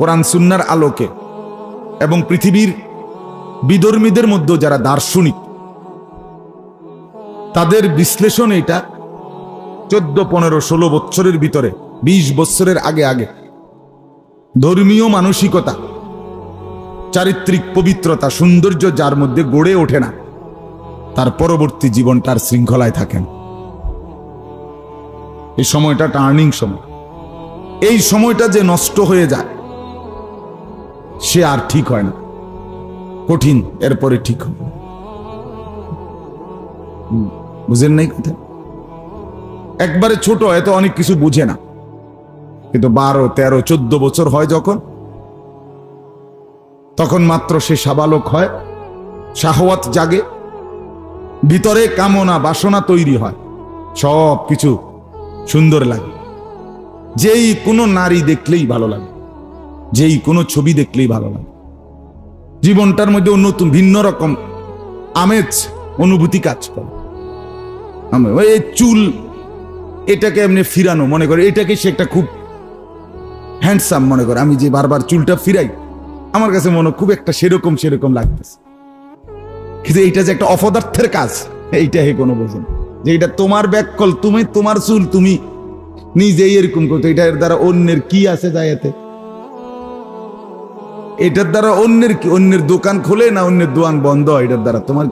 কোরআন সুন্নার আলোকে এবং পৃথিবীর বিধর্মীদের মধ্যে যারা দার্শনিক, তাদের বিশ্লেষণ এটা চোদ্দ, পনেরো, ষোলো বছরের ভিতরে, বিশ বছরের আগে আগে। ধর্মীয় মানসিকতা, চারিত্রিক পবিত্রতা, সৌন্দর্য যার মধ্যে গড়ে ওঠে না, তার পরবর্তী জীবন তার শৃঙ্খলায় থাকেন এই সময়টা টার্নিং সময়। এই সময়টা যে নষ্ট হয়ে যায় সে আর ঠিক হয় না। কঠিন, এরপরে ঠিক হবে। বুঝেন নাই কথা? একবারে ছোট হয়তো অনেক কিছু বুঝে না। কিন্তু বারো, তেরো, চোদ্দ বছর হয় যখন, তখন মাত্র সে সাবালক হয়, শাহওয়াত জাগে, ভিতরে কামনা, বাসনা তৈরি হয় সব কিছু সুন্দর লাগে। যেই কোনো নারী দেখলেই ভালো লাগে। যেই কোনো ছবি দেখলেই ভালো লাগে। জীবনটার মধ্যে নতুন, ভিন্ন রকম আমেজ, অনুভূতি কাজ করে। এই চুল, এটাকে এমনি ফিরানো মনে করে, এটাকে সে একটা খুব হ্যান্ডসাম মনে করে। আমি যে বারবার চুলটা ফিরাই, আমার কাছে মনে খুব একটা সেরকম সেরকম লাগতেছে। কিন্তু এইটা যে একটা অপদার্থের কাজ, এইটা হে কোনো বোঝেন যে এটা তোমার ব্যাককল, তুমি তোমার চুল, তুমি নিজেই এরকম করতো, এটার দ্বারা অন্যের কি আছে যায় এতে এটার দ্বারা অন্যের কি, অন্যের দোকান খোলে না অন্যের দোকান বন্ধ? হয় এটার দ্বারা তোমার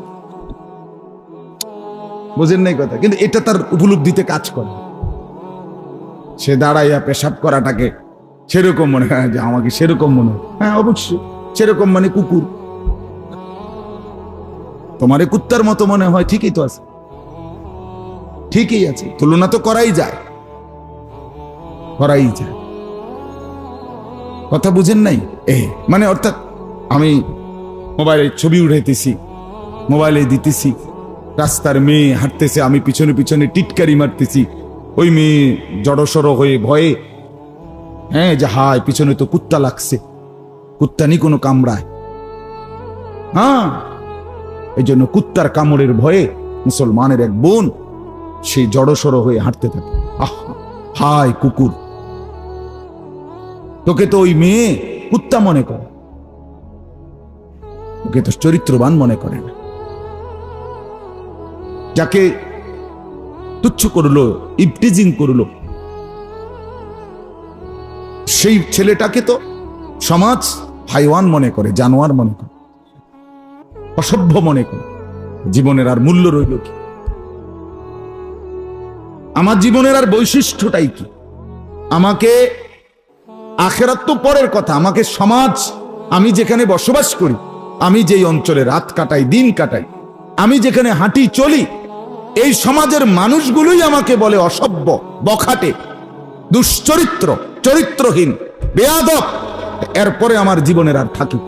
বোঝেন নাই কথা? কিন্তু এটা তার উপলব্ধিতে কাজ করে। সে দাঁড়াইয়া পেশাব করাটাকে সেরকম মনে হয়, যে আমাকে সেরকম মনে হয়। হ্যাঁ অবশ্যই। সেরকম মানে কুকুর। তোমারে কুত্তার মতো মনে হয়, ঠিকই তো আছে। ঠিকই আছে। তুলনা তো করাই যায়। করাই যায়। কথা বুঝেন নাই? এ মানে অর্থাৎ আমি মোবাইলে ছবি উঠাইতেছি, মোবাইলে দিতেছি, রাস্তার মেয়ে হাঁটতেছে, আমি পিছনে পিছনে টিটকারি মারতেছি, ওই মেয়ে জড়সড় হয়ে ভয়ে হ্যাঁ যে হায়, পিছনে তো কুত্তা লাগছে কুত্তা কুত্তানি কোনো কামড়ায়। হ্যাঁ এই জন্য কুত্তার কামড়ের ভয়ে মুসলমানের এক বোন সেই জড়সড় হয়ে হাঁটতে থাকে। আহ, হায় কুকুর। তোকে তো ওই মেয়ে কুত্তা মনে করে। ওকে তো চরিত্রবান মনে করে না। যাকে তুচ্ছ করল, ইপটিজিং করল, সেই ছেলেটাকে তো সমাজ হাইওয়ান মনে করে, জানোয়ার মনে করে, অসভ্য মনে করে, জীবনের আর মূল্য রইল কি? আমার জীবনের আর বৈশিষ্ট্যটাই কি? আমাকে আখেরাত তো পরের কথা। আমাকে সমাজ, আমি যেখানে বসবাস করি, আমি যেই অঞ্চলে রাত কাটাই, দিন কাটাই, আমি যেখানে হাঁটি চলি, এই সমাজের মানুষগুলোই আমাকে বলে অসভ্য, বখাটে, দুশ্চরিত্র, চরিত্রহীন, বেয়াদব। এরপরে আমার জীবনের আর থাকি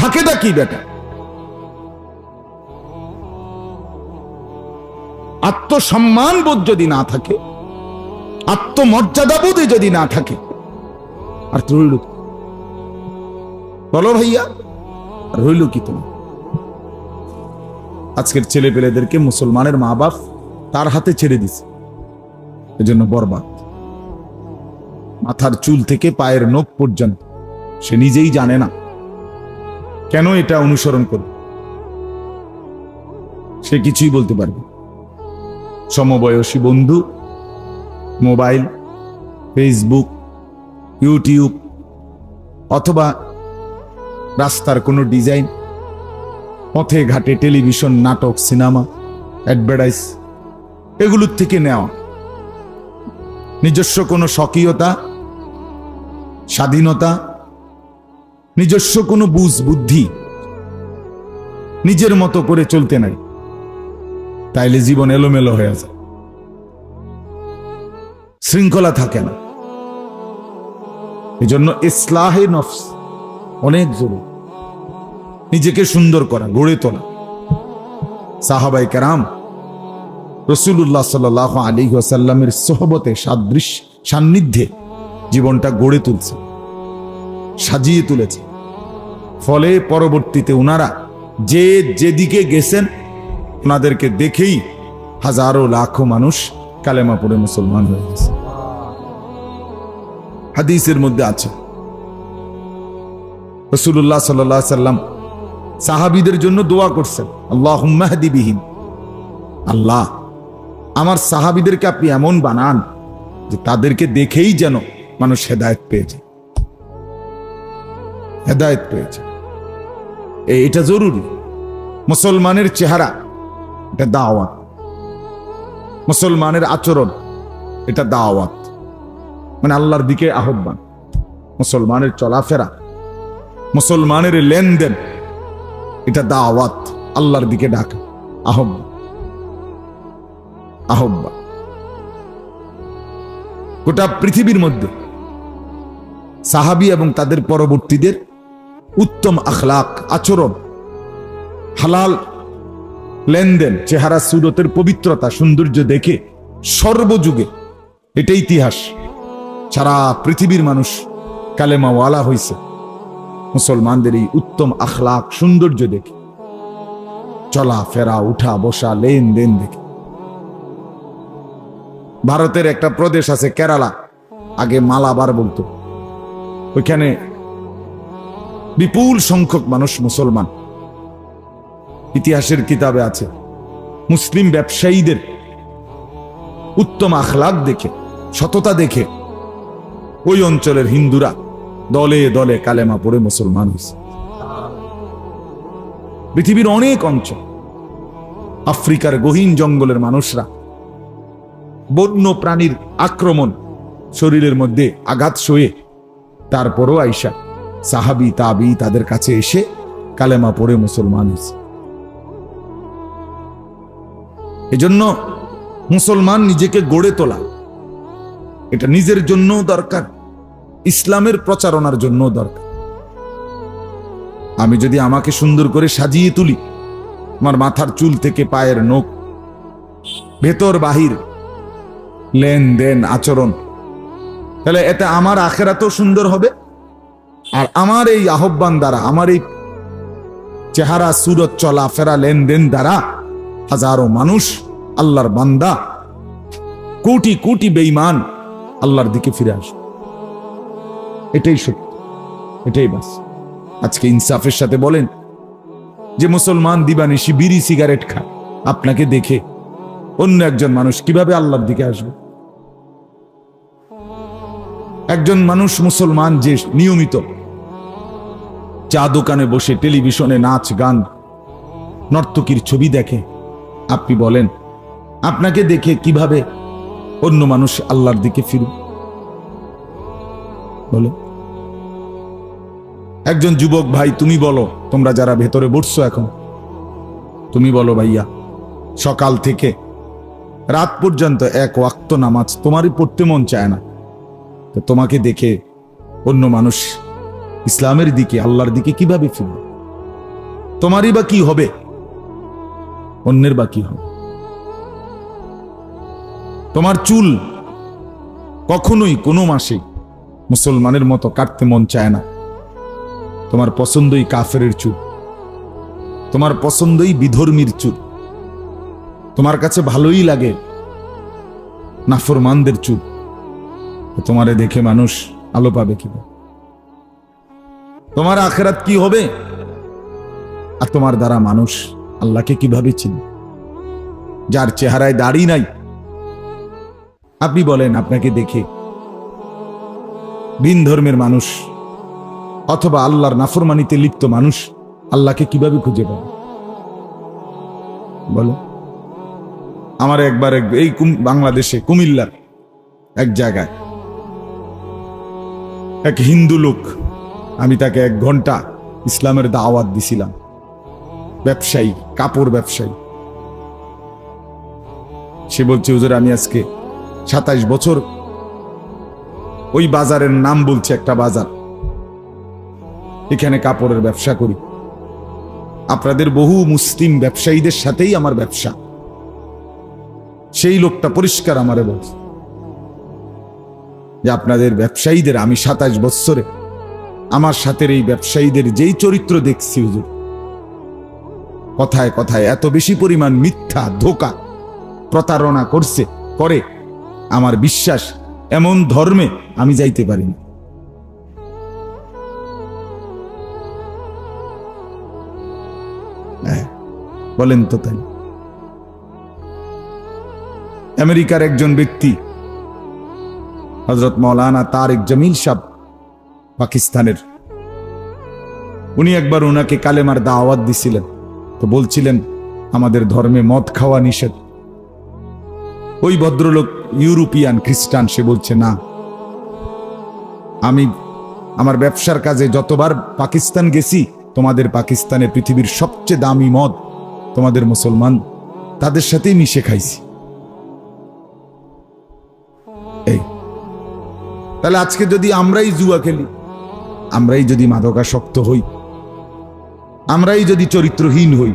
থাকেটা কি বেটা? আত্মসম্মান বোধ যদি না থাকে আত্মমর্যাদা বোধে যদি না থাকে। আর রইল? কি? বলো ভাইয়া, রইল কি তুমি আজকের ছেলে পেলেদেরকে মুসলমানের মা বাপ তার হাতে ছেড়ে দিছে। এজন্য বরবাদ। মাথার চুল থেকে পায়ের নখ পর্যন্ত। সে নিজেই জানে না কেন এটা অনুসরণ করবে। সে কিছুই বলতে পারবে সমবয়সী বন্ধু মোবাইল, ফেসবুক, ইউটিউব অথবা রাস্তার কোনো ডিজাইন, পথে ঘাটে টেলিভিশন, নাটক, সিনেমা, অ্যাডভার্টাইজ এগুলোর থেকে নেওয়া। নিজস্ব কোনো স্বকীয়তা, স্বাধীনতা, নিজস্ব কোনো বুঝ বুদ্ধি নিজের মতো করে চলতে নাই। তাইলে জীবন এলোমেলো হয়ে যায়। শৃঙ্খলা থাকে না। এজন্য ইসলাহে নফস অনেক জরুরি। নিজেকে সুন্দর করা, গড়ে তোলা। সাহাবাই কারাম রসুল্লাহ সাল আলী ওসাল্লামের সোহবতে সাদৃশ্য সান্নিধ্যে জীবনটা গড়ে তুলছে, সাজিয়ে তুলেছে। ফলে পরবর্তীতে ওনারা যে যেদিকে গেছেন ওনাদেরকে দেখেই হাজারো লাখো মানুষ কালেমা মুসলমান হয়ে গেছে। হাদিসের মধ্যে আছে। রসুল্লাহ সাল্লাহ সাল্লাম সাহাবিদের জন্য দোয়া করছেন আল্লাহ বিহীন আল্লাহ, আমার সাহাবিদেরকে আপনি এমন বানান যে তাদেরকে দেখেই যেন মানুষ হেদায়ত পেয়েছে। হেদায়ত পেয়েছে। এটা জরুরি। মুসলমানের চেহারা, এটা দাওয়াত। মুসলমানের আচরণ, এটা দাওয়াত। মানে আল্লাহর দিকে আহ্বান। মুসলমানের চলাফেরা, মুসলমানের লেনদেন, এটা দাওয়াত, আল্লাহর দিকে ডাকা, আহ্বান। আহ্বান। গোটা পৃথিবীর মধ্যে সাহাবি এবং তাদের পরবর্তীদের উত্তম আখলাক, আচরণ, হালাল লেনদেন, চেহারা, সুরতের পবিত্রতা, সৌন্দর্য দেখে সর্বযুগে এটা ইতিহাস। সারা পৃথিবীর মানুষ কালেমাওয়ালা হয়েছে মুসলমানদের এই উত্তম আখলাক সৌন্দর্য দেখে চলা ফেরা উঠা বসা লেনদেন দেখে। ভারতের একটা প্রদেশ আছে কেরালা, আগে মালাবার বলতো। ওইখানে বিপুল সংখ্যক মানুষ মুসলমান। ইতিহাসের কিতাবে আছে, মুসলিম ব্যবসায়ীদের উত্তম আখলাক দেখে, সততা দেখে ওই অঞ্চলের হিন্দুরা দলে দলে কালেমা পড়ে মুসলমান হয়েছে। পৃথিবীর অনেক অঞ্চল, আফ্রিকার গহীন জঙ্গলের মানুষরা বন্য প্রাণীর আক্রমণ শরীরের মধ্যে আঘাত সয়ে তারপরও আইসা সাহাবি, তাবি তাদের কাছে এসে কালেমা পড়ে মুসলমান হয়েছে। এজন্য মুসলমান নিজেকে গড়ে তোলা এটা নিজের জন্য দরকার। ইসলামের প্রচারণার জন্য দরকার। আমি যদি আমাকে সুন্দর করে সাজিয়ে তুলি, আমার মাথার চুল থেকে পায়ের নখ, ভেতর বাহির লেনদেন আচরণ, তাহলে এতে আমার আখেরাতেও সুন্দর হবে। আর আমার এই আহ্বান দ্বারা, আমার এই চেহারা, সুরত চলা, ফেরা লেনদেন দ্বারা হাজারো মানুষ আল্লাহর বান্দা, কোটি কোটি বেঈমান আল্লাহর দিকে ফিরে আসবে। এটাই সত্য, এটাই বাস আজকে ইনসাফের সাথে বলেন যে মুসলমান দিবানিশি বিড়ি সিগারেট খায়। আপনাকে দেখে অন্য একজন মানুষ কীভাবে আল্লাহর দিকে আসবে? একজন মানুষ মুসলমান যে নিয়মিত চা দোকানে বসে টেলিভিশনে নাচ, গান, নর্তকীর ছবি দেখে, আপনি বলেন, আপনাকে দেখে কীভাবে অন্য মানুষ আল্লাহর দিকে ফিরবে? বলে একজন যুবক, ভাই, তুমি বলো, তোমরা যারা ভেতরে বসছো এখন, তুমি বলো ভাইয়া, সকাল থেকে রাত পর্যন্ত এক ওয়াক্ত নামাজ তোমারই পড়তে মন চায় না। তো তোমাকে দেখে অন্য মানুষ ইসলামের দিকে, আল্লাহর দিকে কীভাবে ফিরবে? তোমারই বা কি হবে? অন্যের বা কি হবে? তোমার চুল কখনোই কোনো মাসে মুসলমানের মতো কাটতে মন চায় না। তোমার পছন্দই কাফের চুল। তোমার পছন্দই বিধর্মীর চুল। তোমার কাছে ভালোই লাগে নাফরমানদের চুল। তোমারে দেখে মানুষ আলো পাবে কীভাবে? তোমার আখেরাত কি হবে? আর তোমার দ্বারা মানুষ আল্লাহকে কীভাবে চিনবে? যার চেহারায় দাড়ি নাই। আপনি বলেন, আপনাকে দেখে ভিন ধর্মের মানুষ অথবা আল্লাহর নাফরমানিতে লিপ্ত মানুষ আল্লাহকে কীভাবে খুঁজে পাবে? বলো। আমার একবার এক এই বাংলাদেশে, কুমিল্লার এক জায়গায় এক হিন্দু লোক, আমি তাকে এক ঘণ্টা ইসলামের দাওয়াত দিছিলাম। ব্যবসায়ী, কাপড় ব্যবসায়ী। সে বলছে, হুজুর, আমি আজকে সাতাইশ বছর ওই বাজারের নাম বলছে একটা বাজার। এখানে কাপড়ের ব্যবসা করি। আপনাদের বহু মুসলিম ব্যবসায়ীদের সাথেই আমার ব্যবসা। সেই লোকটা পরিষ্কার আমারে বলছে যে, আপনাদের ব্যবসায়ীদের, আমি সাতাশ বৎসরে আমার সাথে এই ব্যবসায়ীদের যেই চরিত্র দেখছি হুজুর, কথায় কথায় এত বেশি পরিমাণ মিথ্যা, ধোকা, প্রতারণা করছে, করে আমার বিশ্বাস এমন ধর্মে আমি যাইতে পারিনি বলেন তো তাই। আমেরিকার একজন ব্যক্তি হজরত মৌলানা তারেক জমিল সাহ পাকিস্তানের। উনি একবার ওনাকে কালেমার দাওয়াত দিছিলেন, তো বলছিলেন, আমাদের ধর্মে মদ খাওয়া নিষেধ। ওই ভদ্রলোক ইউরোপিয়ান খ্রিস্টান, সে বলছে, না, আমি আমার ব্যবসার কাজে যতবার পাকিস্তান গেছি, তোমাদের পাকিস্তানে পৃথিবীর সবচেয়ে দামি মদ তোমাদের মুসলমান, তাদের সাথেই মিশে খাইছি। এই, তাহলে আজকে যদি আমরাই জুয়া খেলি, আমরাই যদি মাদকাসক্ত হই, আমরাই যদি চরিত্রহীন হই,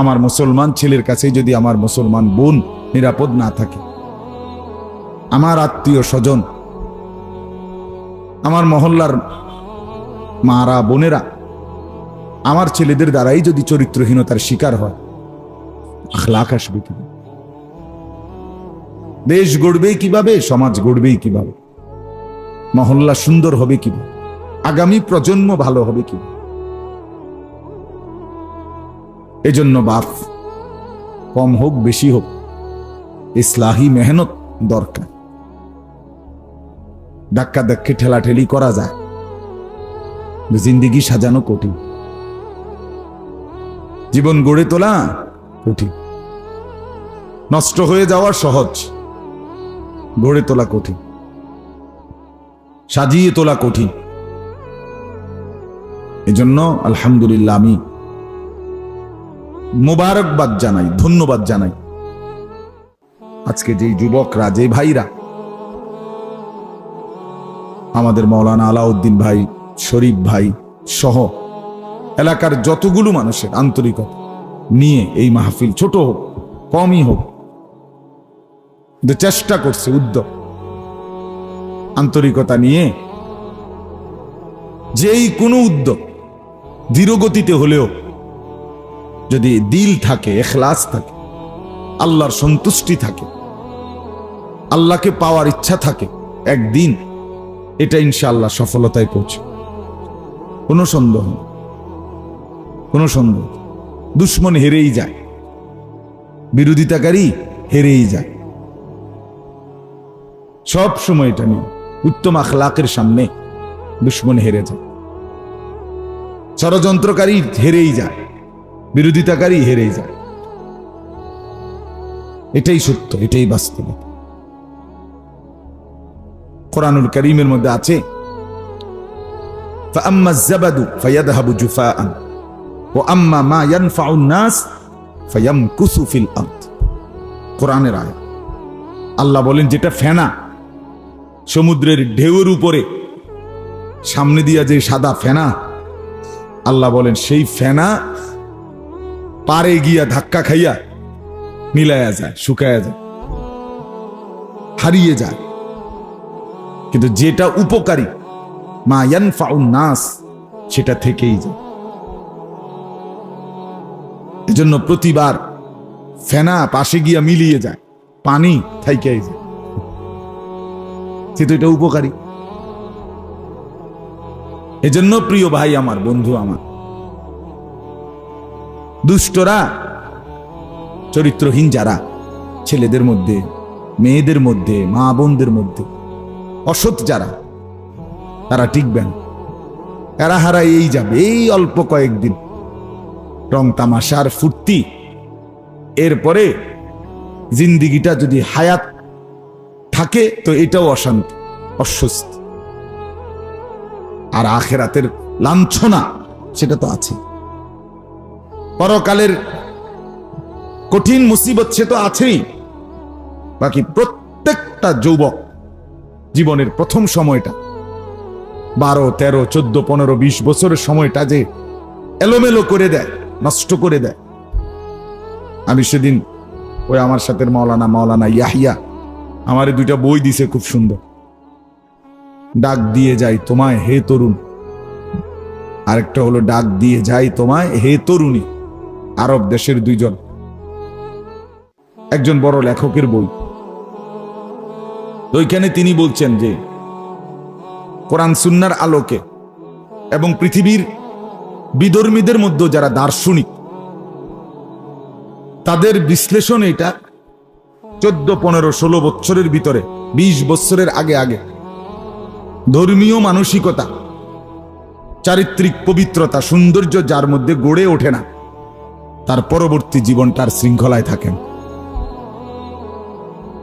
আমার মুসলমান ছেলের কাছে যদি আমার মুসলমান বোন নিরাপদ না থাকে, আমার আত্মীয় স্বজন, আমার মহল্লার মারা বোনেরা আমার ছেলেদের দ্বারাই যদি চরিত্রহীনতার শিকার হয়, আখলাখ আসবে কীভাবে? দেশ গড়বেই কীভাবে, সমাজ গড়বেই কীভাবে? মহল্লা সুন্দর হবে কীভাবে? আগামী প্রজন্ম ভালো হবে কীভাবে? এজন্য বাপ, কম হোক, বেশি হোক, ইসলাহি মেহনত দরকার। ধাক্কা ধাক্কি ঠেলাঠেলি করা যায়। জিন্দিগি সাজানো কঠিন। জীবন গড়ে তোলা কঠিন। নষ্ট হয়ে যাওয়া সহজ। গড়ে তোলা কঠিন। সাজিয়ে তোলা কঠিন। এজন্য আলহামদুলিল্লাহ আমি মোবারকবাদ জানাই ধন্যবাদ জানাই। আজকে যে যুবকরা যে ভাইরা আমাদের মৌলানা আলাউদ্দিন ভাই শরীফ ভাই সহ এলাকার যতগুলো মানুষের আন্তরিকতা নিয়ে এই মাহফিল ছোট হোক, কমই হোক চেষ্টা করছে উদ্যোগ, আন্তরিকতা নিয়ে যেই কোনো উদ্যোগ ধীরগতিতে হলেও যদি দিল থাকে, এখলাস থাকে, আল্লাহর সন্তুষ্টি থাকে, আল্লাহকে পাওয়ার ইচ্ছা থাকে, একদিন এটা ইনশাআল্লাহ সফলতায় পৌঁছে কোনো সন্দেহ নেই। কোনো সন্দেহ নেই। দুশ্মন হেরেই যায় বিরোধিতাকারী হেরেই যায় সব সময় এটা নিয়ে উত্তম আখলাকের সামনে দুশ্মন হেরে যায় ষড়যন্ত্রকারী হেরেই যায় বিরোধিতাকারী হেরেই যায় এটাই সত্য এটাই বাস্তব কোরআনুল করিমের মধ্যে আছে فأما الزبد فيذهب جفاء কোরআনের আয় আল্লাহ বলেন, যেটা ফেনা সমুদ্রের ঢেউর উপরে, সামনে দিয়া যে সাদা ফেনা, আল্লাহ বলেন, সেই ফেনা পারে গিয়া ধাক্কা খাইয়া মিলাইয়া যায়, শুকাইয়া যায়, হারিয়ে যায়। কিন্তু যেটা উপকারী, মা ইয়ান নাস, সেটা থেকেই যায়। এজন্য প্রতিবার ফেনা পাশে গিয়া মিলিয়ে যায়, পানি থাইকাই যায় কিন্তু এটা উপকারী। এজন্য প্রিয় ভাই আমার, বন্ধু আমার, দুষ্টরা, চরিত্রহীন যারা, ছেলেদের মধ্যে, মেয়েদের মধ্যে, মা বোনদের মধ্যে, অসৎ যারা, তারা টিকবেন। এরা হারা এই যাবে, এই অল্প কয়েকদিন। রং তামাশার ফুর্তি। এরপরে জিন্দিগিটা যদি হায়াত থাকে, তো এটাও অশান্তি, অস্বস্তি। আর আখেরাতের লাঞ্ছনা, সেটা তো আছে। পরকালের কঠিন মুসিবত সে তো আছেই। বাকি প্রত্যেকটা যুবক জীবনের প্রথম সময়টা, বারো, তেরো, চোদ্দ, পনেরো, বিশ বছরের সময়টা যে এলোমেলো করে দেয়। নষ্ট করে দেয়। আমি সেদিন ওই আমার সাথে মাওলানা মাওলানা ইয়াহিয়া আমারে দুইটা বই দিছে খুব সুন্দর। ডাক দিয়ে যাই তোমায়, হে তরুণ। আরেকটা হলো, ডাক দিয়ে যাই তোমায়, হে তরুণী। আরব দেশের দুইজন। একজন বড় লেখকের বই। ওইখানে তিনি বলছেন যে, কোরআন সুন্নার আলোকে এবং পৃথিবীর বিধর্মীদের মধ্যে যারা দার্শনিক, তাদের বিশ্লেষণ এটা, চোদ্দ, পনেরো, ষোলো বছরের ভিতরে, বিশ বছরের আগে আগে, ধর্মীয় মানসিকতা, চারিত্রিক পবিত্রতা, সৌন্দর্য যার মধ্যে গড়ে ওঠে না, তার পরবর্তী জীবনটার শৃঙ্খলায় থাকেন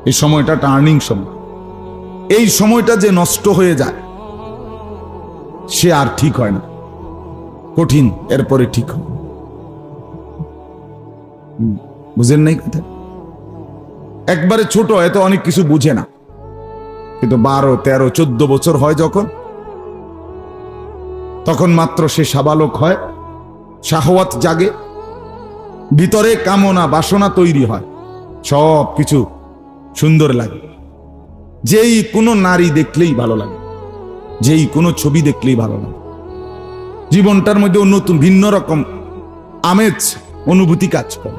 এই সময়টা টার্নিং সময়। এই সময়টা যে নষ্ট হয়ে যায়, সে আর ঠিক হয় না। কঠিন এরপরে ঠিক হুম, বুঝেন নাই কথা? একবারে ছোট এত অনেক কিছু বুঝে না। কিন্তু বারো তেরো চোদ্দ বছর হয় যখন তখন মাত্র সে সাবালক হয় শাহওয়াত জাগে ভিতরে কামনা বাসনা তৈরি হয় সব কিছু সুন্দর লাগে। যেই কোনো নারী দেখলেই ভালো লাগে যেই কোনো ছবি দেখলেই ভালো লাগে। জীবনটার মধ্যে নতুন, ভিন্ন রকম আমেজ, অনুভূতি কাজ করে।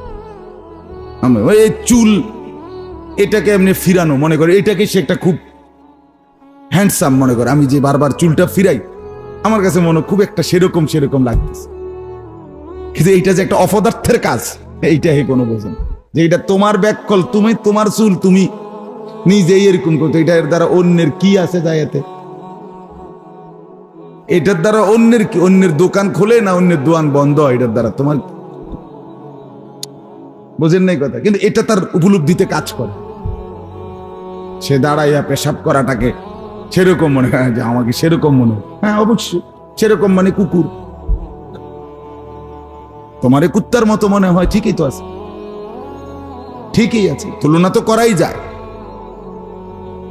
ওই চুল, এটাকে এমনি ফিরানো মনে করে, এটাকে সে একটা খুব হ্যান্ডসাম মনে করে। আমি যে বারবার চুলটা ফিরাই, আমার কাছে মনে খুব একটা সেরকম সেরকম লাগতেছে। কিন্তু এইটা যে একটা অপদার্থের কাজ, এইটা হে কোনো বোঝেন যে এটা তোমার ব্যাককল, তুমি তোমার চুল, তুমি নিজেই এরকম করতো, এটা এর দ্বারা অন্যের কি আছে যায় এতে এটার দ্বারা অন্যের কি, অন্যের দোকান খোলে না অন্যের দোকান বন্ধ? হয় এটার দ্বারা তোমার বোঝেন নাই কথা? কিন্তু এটা তার উপলব্ধিতে কাজ করে। সে দাঁড়াইয়া পেশাব করাটাকে সেরকম মনে হয়, যে আমাকে সেরকম মনে হয়। হ্যাঁ অবশ্যই। সেরকম মানে কুকুর। তোমারে কুত্তার মতো মনে হয়, ঠিকই তো আছে। ঠিকই আছে। তুলনা তো করাই যায়।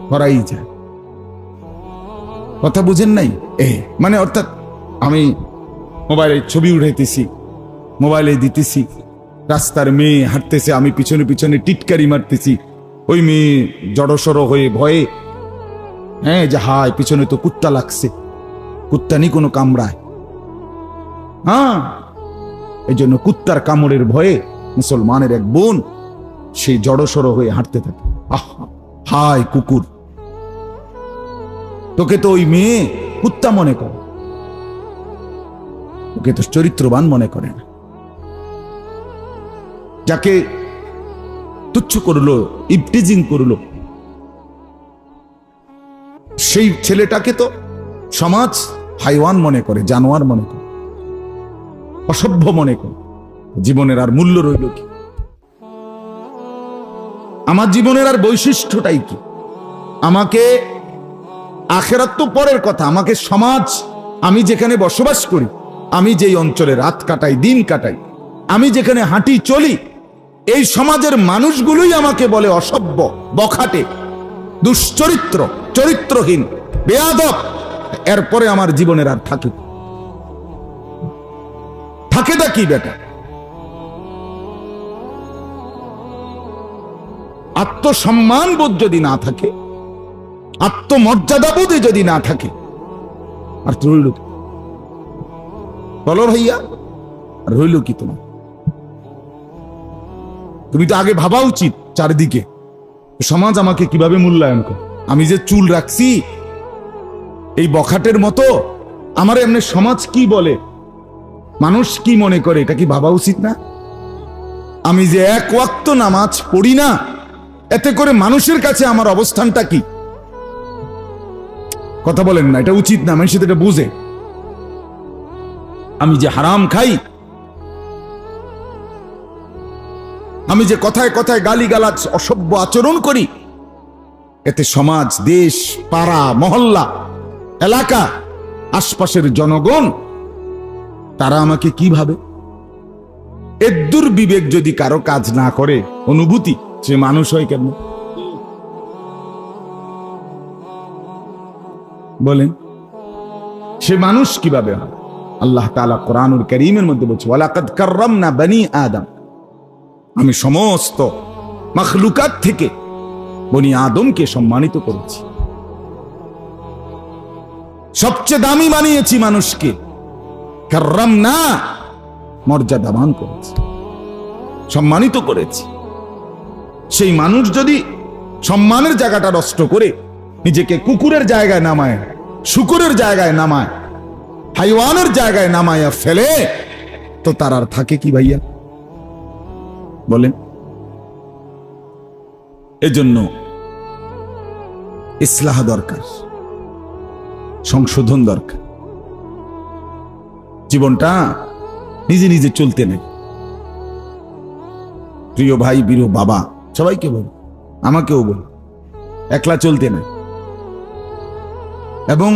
করাই যায়। কথা বুঝেন নাই? এ মানে অর্থাৎ আমি মোবাইলে ছবি উঠাইতেছি, মোবাইলে দিতেছি, রাস্তার মেয়ে হাঁটতেছে, আমি পিছনে পিছনে টিটকারি মারতেছি, ওই মেয়ে জড়সড় হয়ে ভয়ে হ্যাঁ যে হায়, পিছনে তো কুত্তা লাগছে কুত্তা নি কোনো কামড়ায়। হ্যাঁ এই জন্য কুত্তার কামড়ের ভয়ে মুসলমানের এক বোন সেই জড়সড় হয়ে হাঁটতে থাকে। আহ, হায় কুকুর। তোকে তো ওই মেয়ে কুত্তা মনে করে। ওকে তো চরিত্রবান মনে করে না। যাকে তুচ্ছ করল, ইপটিজিং করল, সেই ছেলেটাকে তো সমাজ হাইওয়ান মনে করে, জানোয়ার মনে করে, অসভ্য মনে করে। জীবনের আর মূল্য রইল কি? আমার জীবনের আর বৈশিষ্ট্যটাই কি? আমাকে আখেরাত তো পরের কথা। আমাকে সমাজ, আমি যেখানে বসবাস করি, আমি যেই অঞ্চলে রাত কাটাই, দিন কাটাই, আমি যেখানে হাঁটি, চলি, এই সমাজের মানুষগুলোই আমাকে বলে অসভ্য, বখাটে, দুশ্চরিত্র, চরিত্রহীন, বেয়াদব। এরপরে আমার জীবনের আর থাকে থাকে দা কি বেটা? আত্মসম্মান বোধ যদি না থাকে আত্মমর্যাদাবোধে যদি না থাকে। আর রইল কি? বলো ভাইয়া রইল কি তোমার? তুমি তো আগে ভাবা উচিত চারিদিকে। সমাজ আমাকে কীভাবে মূল্যায়ন করে? আমি যে চুল রাখছি, এই বখাটের মতো, আমার এমনি সমাজ কি বলে? মানুষ কি মনে করে? এটা কি ভাবা উচিত না? আমি যে এক ওয়াক্ত নামাজ পড়ি না, এতে করে মানুষের কাছে আমার অবস্থানটা কি? কথা বলেন না, এটা উচিত না, মানুষ এটা বুঝে। আমি যে হারাম খাই, আমি যে কথায় কথায় গালিগালাজ, অসভ্য আচরণ করি, এতে সমাজ, দেশ, পাড়া, মহল্লা, এলাকা, আশপাশের জনগণ, তারা আমাকে কি ভাবে? এদ্দুর বিবেক যদি কারও কাজ না করে, অনুভূতি, সে মানুষ হয় কেমন? বলেন, সে মানুষ কীভাবে হয়? আল্লাহ তাআলা কোরআনুল করিমের মধ্যে বলছে, ওয়ালাকাদ কাররামনা বনি আদম। আমি সমস্ত মখলুকাত থেকে বনি আদমকে সম্মানিত করেছি। সবচেয়ে দামি বানিয়েছি মানুষকে কাররামনা মর্যাদাবান করেছি, সম্মানিত করেছি। সেই মানুষ যদি সম্মানের জায়গাটা নষ্ট করে নিজেকে কুকুরের জায়গায় নামায়, শুকুরের জায়গায় নামায়, হাইওয়ানের জায়গায় নামায়া ফেলে, তো তার আর থাকে কি ভাইয়া? বলেন। এজন্য ইসলাহ দরকার, সংশোধন দরকার। জীবনটা নিজে নিজে চলতে নেই। প্রিয় ভাই, বীর বাবা, সবাইকে বল, আমাকেও বল, একলা চলতে নেই। এবং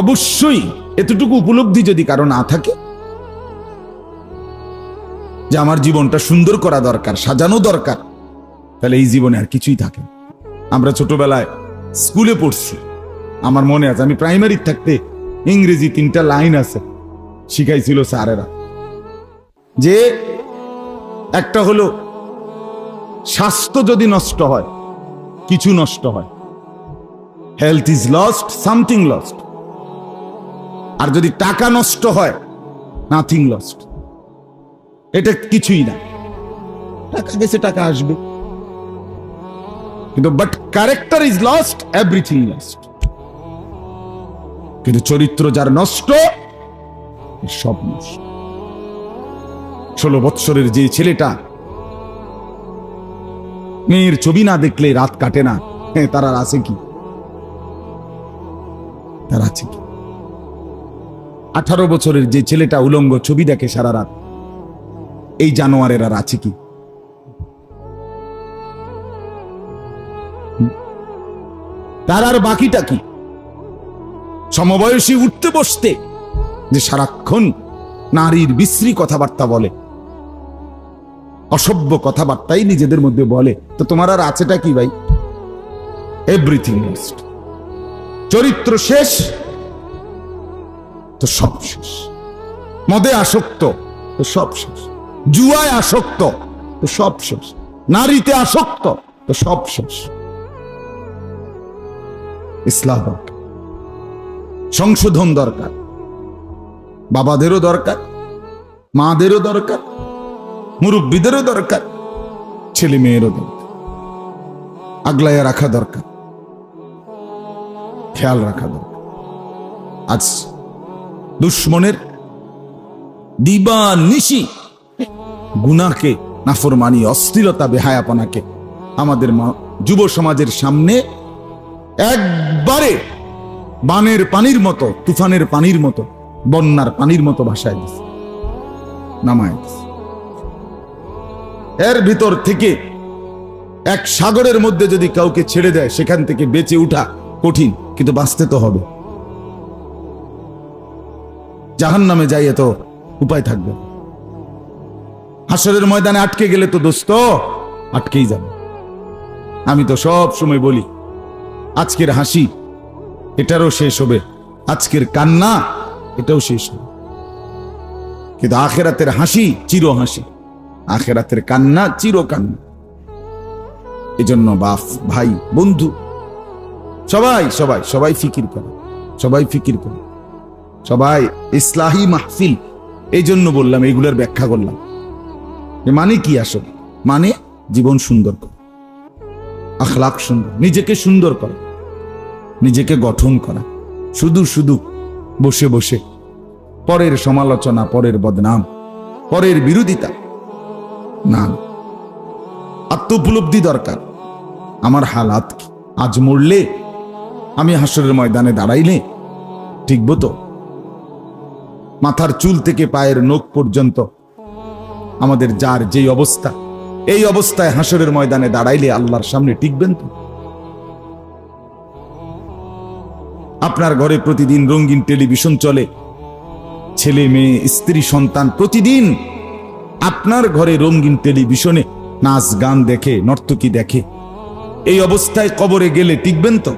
অবশ্যই এতটুকু উপলব্ধি যদি কারও না থাকে, যে আমার জীবনটা সুন্দর করা দরকার, সাজানো দরকার, তাহলে এই জীবনে আর কিছুই থাকে আমরা ছোটবেলায় স্কুলে পড়ছি। আমার মনে আছে, আমি প্রাইমারি থাকতে ইংরেজি তিনটা লাইন আছে শিখাইছিল স্যারেরা। যে একটা হলো, স্বাস্থ্য যদি নষ্ট হয়, কিছু নষ্ট হয় health is lost something lost আর যদি টাকা নষ্ট হয় নাথিং লস্ট এটা কিছুই না। টাকা গেছে টাকা আসবে। কিন্তু but character is lost everything lost কিন্তু চরিত্র যার নষ্ট সব নষ্ট। ষোলো বৎসরের যে ছেলেটা, মেয়ের ছবি না দেখলে রাত কাটে না। হ্যাঁ তার আছে কি? তার আছে কি? আঠারো বছরের যে ছেলেটা উলঙ্গ ছবি দেখে সারা রাত, এই জানোয়ারের আর আছে কি? তার আর বাকিটা কি? সমবয়সী উঠতে বসতে যে সারাক্ষণ নারীর বিশ্রী কথাবার্তা বলে, অসভ্য কথাবার্তাই নিজেদের মধ্যে বলে, তো তোমার আর আছেটা কি ভাই? এভরিথিং লস্ট চরিত্র শেষ, তো সব শেষ। মদে আসক্ত, তো সব শেষ। জুয়ায় আসক্ত, তো সব শেষ। নারীতে আসক্ত, তো সব শেষ। ইসলাম সংশোধন দরকার। বাবাদেরও দরকার, মাদেরও দরকার, মুরব্বীদেরও দরকার ছেলে মেয়েরও দরকার। আগলাইয়া রাখা দরকার। খেয়াল রাখা দরকার। আজ দুশ্মনের দিবা নিশি গুনাকে, নাফরমানি অস্থিরতা বেহায়াপনাকে আমাদের যুব সমাজের সামনে একবারে বানের পানির মতো, তুফানের পানির মতো, বন্যার পানির মতো ভাসায় দিছে, নামায় দিছে। এর ভিতর থেকে এক সাগরের মধ্যে যদি কাউকে ছেড়ে দেয়, সেখান থেকে বেঁচে উঠা কঠিন। কিন্তু বাঁচতে তো হবে। জাহান নামে যাইয়ে তো উপায় থাকবে। হাসরের ময়দানে আটকে গেলে তো দোস্ত আটকেই যাবে। আমি তো সব সময় বলি, আজকের হাসি এটারও শেষ হবে, আজকের কান্না এটাও শেষ হবে। কিন্তু আখেরাতের হাসি চির হাসি, আখেরাতের কান্না চির কান্না এজন্য বাপ, ভাই, বন্ধু সবাই সবাই সবাই ফিকির করে। সবাই ফিকির করে। সবাই ইসলাহি মাহফিল। এই জন্য বললাম, এইগুলোর ব্যাখ্যা করলাম। মানে কি আসলে? মানে জীবন সুন্দর করা। আখলাক সুন্দর। নিজেকে সুন্দর করা। নিজেকে গঠন করা। শুধু শুধু বসে বসে। পরের সমালোচনা, পরের বদনাম, পরের বিরোধিতা। না আত্ম উপলব্ধি দরকার। আমার হালাত কি? আজ মরলে আমি হাসরের ময়দানে দাঁড়াইলে ঠিকব তো? মাথার চুল থেকে পায়ের নখ পর্যন্ত আমাদের যার যেই অবস্থা, এই অবস্থায় হাসরের ময়দানে দাঁড়াইলে আল্লাহর সামনে টিকবেন তো? আপনার ঘরে প্রতিদিন রঙিন টেলিভিশন চলে, ছেলে, মেয়ে, স্ত্রী, সন্তান প্রতিদিন আপনার ঘরে রঙিন টেলিভিশনে নাচ, গান দেখে, নর্তকী দেখে, এই অবস্থায় কবরে গেলে টিকবেন তো?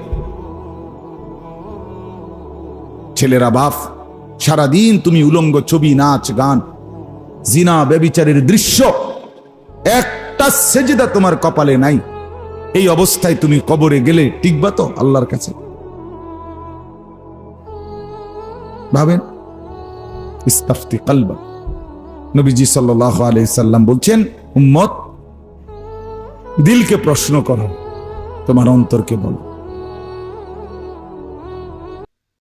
ছেলেরা বাপ সারাদিন তুমি উলঙ্গ ছবি, নাচ, গান, জিনা, ব্যবিচারের দৃশ্য। একটা সেজেদা তোমার কপালে নাই। এই অবস্থায় তুমি কবরে গেলে টিকবা তো আল্লাহর কাছে। ভাবেন? ইস্তাফতি কালবা। নবীজি সাল্লাহ আলাইসাল্লাম বলছেন, উম্মত, দিলকে প্রশ্ন করো, তোমার অন্তরকে বলো।